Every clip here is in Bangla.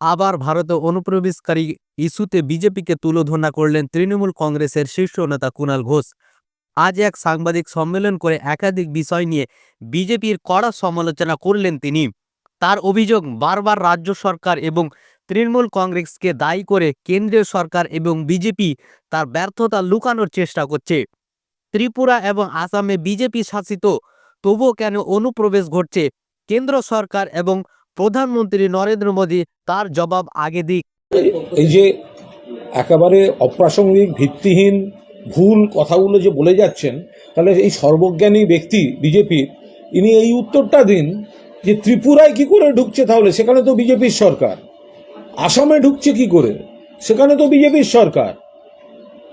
আবার ভারতে অনুপ্রবেশকারী ইস্যুতে বিজেপিকে তুলোধনা করলেন তৃণমূল কংগ্রেসের শীর্ষ নেতা কুণাল ঘোষ। আজ এক সাংবাদিক সম্মেলন করে একাধিক বিষয় নিয়ে বিজেপির কড়া সমালোচনা করলেন তিনি। তার অভিযোগ, বারবার রাজ্য সরকার এবং তৃণমূল কংগ্রেসকে দায়ী করে কেন্দ্রীয় সরকার এবং বিজেপি তার ব্যর্থতা লুকানোর চেষ্টা করছে। ত্রিপুরা এবং আসামে বিজেপি শাসিত, তবুও কেন অনুপ্রবেশ ঘটছে? কেন্দ্র সরকার এবং প্রধানমন্ত্রী নরেন্দ্র মোদী তার জবাব আগে দিক। এই যে একেবারে অপ্রাসঙ্গিক, ভিত্তিহীন, ভুল কথাগুলো যে বলে যাচ্ছেন, তাহলে এই সর্বজ্ঞানী ব্যক্তি বিজেপির ইনি এই উত্তরটা দিন যে ত্রিপুরায় কি করে ঢুকছে তাহলে? সেখানে তো বিজেপির সরকার। আসামে ঢুকছে কি করে? সেখানে তো বিজেপির সরকার।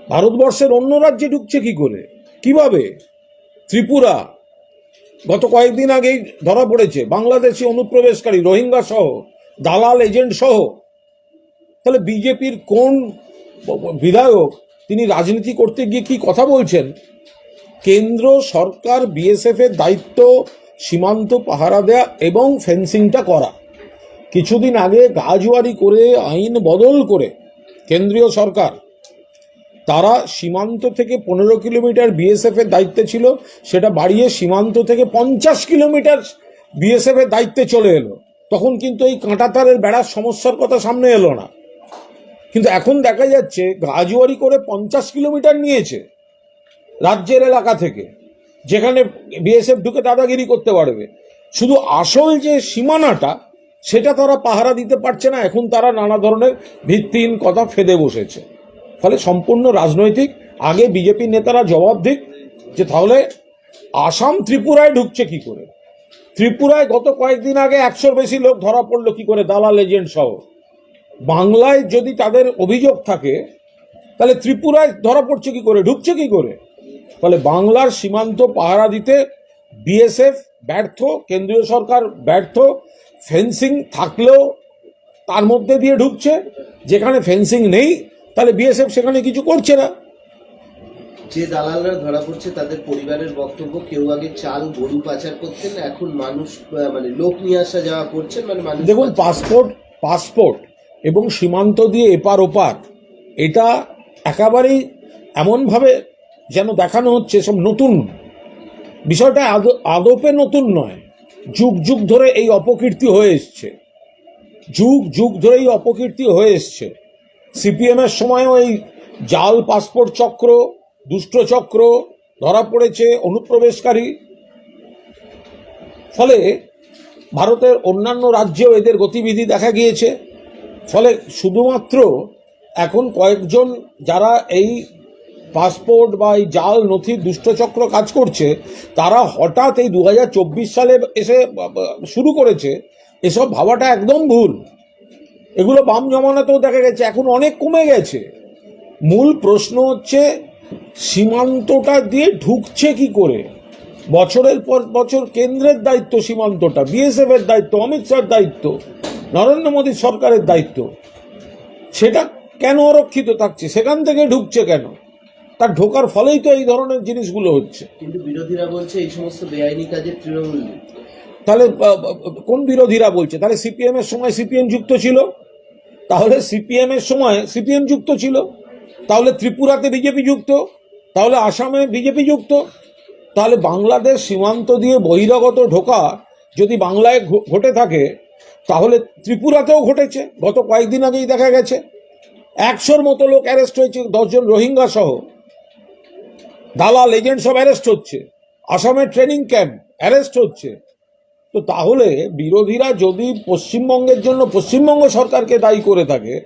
ভারতবর্ষের অন্য রাজ্যে ঢুকছে কি করে? কীভাবে? ত্রিপুরা গত কয়েকদিন আগেই ধরা পড়েছে, বাংলাদেশি অনুপ্রবেশকারী, রোহিঙ্গা সহ, দালাল এজেন্ট সহ। তাহলে বিজেপির কোন বিধায়ক, তিনি রাজনীতি করতে গিয়ে কি কথা বলছেন? কেন্দ্র, সরকার, বিএসএফ এর দায়িত্ব, সীমান্ত পাহারা দেয়া এবং ফেন্সিংটা করা। কিছুদিন আগে গাজুয়ারি করে, আইন বদল করে, কেন্দ্রীয় সরকার তারা সীমান্ত থেকে পনেরো কিলোমিটার বিএসএফ এর দায়িত্বে ছিল, সেটা বাড়িয়ে সীমান্ত থেকে পঞ্চাশ কিলোমিটার বিএসএফ এর দায়িত্বে চলে এলো। তখন কিন্তু এই কাঁটাতারের বেড়ার সমস্যার কথা সামনে এলো না। কিন্তু এখন দেখা যাচ্ছে গাজুয়ারি করে পঞ্চাশ কিলোমিটার নিয়েছে রাজ্যের এলাকা থেকে, যেখানে বিএসএফ ঢুকে দাদাগিরি করতে পারবে। শুধু আসল যে সীমানাটা, সেটা তারা পাহারা দিতে পারছে না, এখন তারা নানা ধরনের ভিত্তিহীন কথা ফেদে বসেছে। ফলে সম্পূর্ণ রাজনৈতিক, আগে বিজেপি নেতারা জবাব দিক যে তাহলে আসাম ত্রিপুরায় ঢুকছে কি করে? ত্রিপুরায় গত কয়েকদিন আগে একশোর বেশি লোক ধরা পড়ল কি করে দালাল এজেন্ট সহ। বাংলায় যদি তাদের অভিযোগ থাকে, তাহলে ত্রিপুরায় ধরা পড়ছে কি করে? ঢুকছে কি করে? ফলে বাংলার সীমান্ত পাহারা দিতে বিএসএফ ব্যর্থ, কেন্দ্রীয় সরকার ব্যর্থ, ফেন্সিং থাকলেও তার মধ্যে দিয়ে ঢুকছে, যেখানে ফেন্সিং নেই তাহলে বিএসএফ সেখানে কিছু করছে না। যে দালালরা ধরা পড়ছে তাদের পরিবারের বক্তব্য কেউ আগে চাল গরু পাচার করতেন এখন মানুষ মানে লোক নিয়ে আসা যাওয়া করছেন মানে মানুষ দেখুন পাসপোর্ট পাসপোর্ট এবং সীমান্ত দিয়ে এপার ওপার এটা একেবারেই এমনভাবে যেন দেখানো হচ্ছে সব নতুন। বিষয়টা আদ- আদপে নতুন নয় যুগ যুগ ধরে এই অপকীর্তি হয়ে এসছে। যুগ যুগ ধরে এই অপকীর্তি হয়ে এসছে। সিপিএমের সময়ও এই জাল পাসপোর্ট চক্র, দুষ্ট চক্র, ধরা পড়েছে অনুপ্রবেশকারী। ফলে ভারতের অন্যান্য রাজ্যেও এদের গতিবিধি দেখা গিয়েছে। ফলে শুধুমাত্র এখন কয়েকজন যারা এই পাসপোর্ট বা এই জাল নথির দুষ্টচক্র কাজ করছে, তারা হঠাৎ এই দু হাজার চব্বিশ সালে এসে শুরু করেছে। এসব ভাবাটা একদম ভুল। এগুলো বাম জমানাতেও দেখা গেছে এখন অনেক কমে গেছে। মূল প্রশ্ন হচ্ছে সীমান্তটা দিয়ে ঢুকছে কি করে? বছরের পর বছর কেন্দ্রের দায়িত্ব সীমান্তটা বিএসএফ এর দায়িত্ব অমিত শাহর দায়িত্ব নরেন্দ্র মোদী সরকারের দায়িত্ব। সেটা কেন অরক্ষিত থাকছে? সেখান থেকে ঢুকছে কেন? তার ঢোকার ফলেই তো এই ধরনের জিনিসগুলো হচ্ছে। কিন্তু বিরোধীরা বলছে এই সমস্ত বেআইনি কাজে তৃণমূল তাহলে কোন বিরোধীরা বলছে? তাহলে সিপিএম এর সময় সিপিএম যুক্ত ছিল? তাহলে সিপিএম এর সময় সিপিএম যুক্ত ছিল। তাহলে ত্রিপুরাতে বিজেপি যুক্ত, তাহলে আসামে বিজেপি যুক্ত। তাহলে বাংলাদেশ সীমান্ত দিয়ে বহিরাগত ঢোকা যদি বাংলায় ঘটে থাকে, তাহলে ত্রিপুরাতেও ঘটেছে। গত কয়েকদিন আগেই দেখা গেছে। একশোর মতো লোক অ্যারেস্ট হয়েছে, দশজন রোহিঙ্গা সহ। দালাল, এজেন্ট সব অ্যারেস্ট হচ্ছে। আসামের ট্রেনিং ক্যাম্প অ্যারেস্ট হচ্ছে। তো তাহলে বিরোধীরা যদি পশ্চিমবঙ্গের জন্য, পশ্চিমবঙ্গ সরকারকে দায়ী করে থাকে,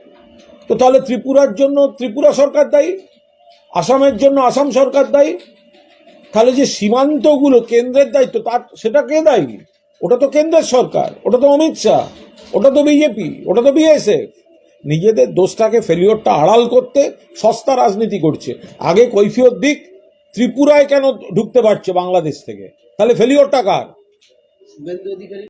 তো তাহলে ত্রিপুরার জন্য, ত্রিপুরা সরকার দায়ী? আসামের জন্য আসাম সরকার দায়ী? তাহলে যে সীমান্তগুলো কেন্দ্রের দায়িত্ব, তার, সেটা কে দায়ী? ওটা তো কেন্দ্রের সরকার, ওটা তো অমিত শাহ, ওটা তো বিজেপি, ওটা তো বিএসএফ। নিজেদের দোষটাকে ফেলিওরটা আড়াল করতে সস্তা রাজনীতি করছে। আগে কৈফিয়ত দিক, ত্রিপুরায় কেন ঢুকতে পারছে বাংলাদেশ থেকে? তাহলে ফেলিওরটা কার? শুভেন্দু অধিকারী